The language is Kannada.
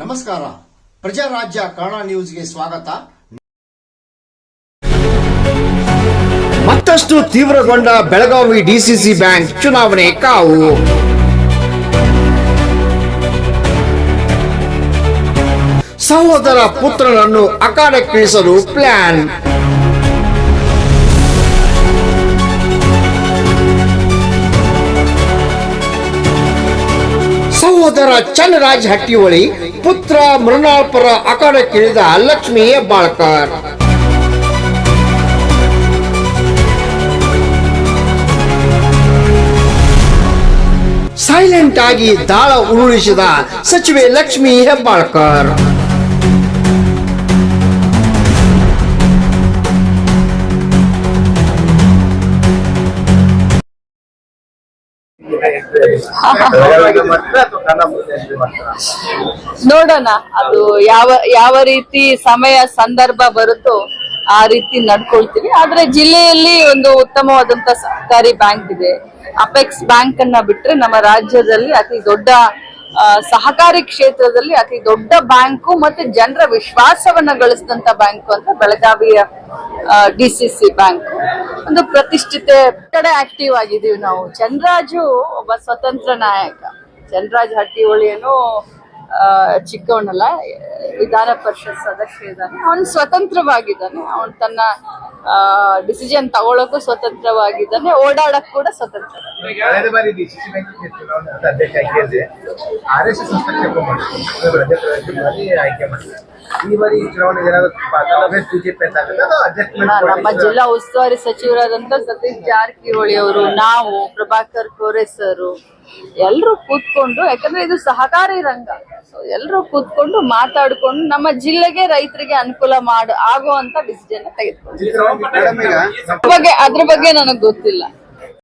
ನಮಸ್ಕಾರ. ಪ್ರಜಾರಾಜ್ಯ ಕನ್ನಡ ನ್ಯೂಸ್ಗೆ ಸ್ವಾಗತ. ಮತ್ತಷ್ಟು ತೀವ್ರಗೊಂಡ ಬೆಳಗಾವಿ ಡಿಸಿಸಿ ಬ್ಯಾಂಕ್ ಚುನಾವಣೆ ಕಾವು. ಸಹೋದರ ಪುತ್ರನನ್ನು ಅಖಾಡಕ್ಕಿಳಿಸಲು ಪ್ಲಾನ್. ಸಹೋದರ ಚನ್ನರಾಜ್ ಹಟ್ಟಿಹೊಳಿ ಪುತ್ರ ಮೃಣಾಳ್ಪರ ಅಖಾಡಕ್ಕಿಳಿದ ಲಕ್ಷ್ಮೀ ಬಾಳ್ಕರ್ ಸೈಲೆಂಟ್ ಆಗಿ ದಾಳ ಉರುಳಿಸಿದ ಸಚಿವೆ ಲಕ್ಷ್ಮೀ ಹೆಬ್ಬಾಳ್ಕರ್. ನೋಡೋಣ, ಅದು ಯಾವ ಯಾವ ರೀತಿ ಸಮಯ, ಸಂದರ್ಭ ಬರುತ್ತೋ ಆ ರೀತಿ ನಡ್ಕೊಳ್ತೀವಿ. ಆದ್ರೆ ಜಿಲ್ಲೆಯಲ್ಲಿ ಒಂದು ಉತ್ತಮವಾದಂತ ಸಹಕಾರಿ ಬ್ಯಾಂಕ್ ಇದೆ. ಅಪೆಕ್ಸ್ ಬ್ಯಾಂಕ್ ಅನ್ನ ಬಿಟ್ರೆ ನಮ್ಮ ರಾಜ್ಯದಲ್ಲಿ ಅತಿ ದೊಡ್ಡ ಸಹಕಾರಿ ಕ್ಷೇತ್ರದಲ್ಲಿ ಅತಿ ದೊಡ್ಡ ಬ್ಯಾಂಕು ಮತ್ತೆ ಜನರ ವಿಶ್ವಾಸವನ್ನ ಗಳಿಸಿದಂತ ಬ್ಯಾಂಕು ಅಂದ್ರೆ ಬೆಳಗಾವಿಯ ಡಿಸಿಸಿ ಬ್ಯಾಂಕ್. ಒಂದು ಪ್ರತಿಷ್ಠಿತ ಕಡೆ ಆಕ್ಟಿವ್ ಆಗಿದ್ದೀವಿ ನಾವು. ಚಂದ್ರಾಜು ಒಬ್ಬ ಸ್ವತಂತ್ರ ನಾಯಕ. ಚಂದ್ರಾಜ್ ಹಟ್ಟಿಹೊಳಿಯನ್ನು ಆ, ಚಿಕ್ಕವನಲ್ಲ ವಿಧಾನ ಪರಿಷತ್ ಸದಸ್ಯ ಇದ್ದಾನೆ. ಅವನು ಸ್ವತಂತ್ರವಾಗಿದ್ದಾನೆ. ಅವನು ತನ್ನ ಡಿಸಿಷನ್ ತಗೊಳಕ್ಕೂ ಸ್ವತಂತ್ರವಾಗಿದ್ದಾನೆ ಓಡಾಡಕ್ ಕೂಡ ಸ್ವತಂತ್ರ. ಕಳೆದ ಬಾರಿ ಡಿಸಿಸಿ ಬ್ಯಾಂಕ್ ಚುನಾವಣೆ ಅಧ್ಯಕ್ಷ ಆಯ್ಕೆ ಆರ್ ಎಸ್ ಎಸ್ ಹಸ್ತಕ್ಷೇಪ ಮಾಡಿ ಆಯ್ಕೆ ಮಾಡಿದ್ರು ಈ ಬಾರಿ ಚುನಾವಣೆಗೆ ಏನಾದ್ರು ಬಿಜೆಪಿ ಅಂತ ಆಗುತ್ತೆ ಅದು ನಮ್ಮ ಜಿಲ್ಲಾ ಉಸ್ತುವಾರಿ ಸಚಿವರಾದಂತ ಸತೀಶ್ ಜಾರಕಿಹೊಳಿ ಅವರು ನಾವು ಪ್ರಭಾಕರ್ ಕೋರೆ ಸರ್ ಎಲ್ಲರೂ ಕೂತ್ಕೊಂಡು ಯಾಕಂದ್ರೆ ಇದು ಸಹಕಾರಿ ರಂಗ. ಸೊ ಎಲ್ಲರೂ ಕೂತ್ಕೊಂಡು ಮಾತಾಡ್ಕೊಂಡು ನಮ್ಮ ಜಿಲ್ಲೆಗೆ ರೈತರಿಗೆ ಅನುಕೂಲ ಮಾಡ ಆಗುವಂತ ಡಿಸಿಷನ್ ತೆಗೆದುಕೊಂಡು ಬಗ್ಗೆ ಅದ್ರ ಬಗ್ಗೆ ನನಗೆ ಗೊತ್ತಿಲ್ಲ.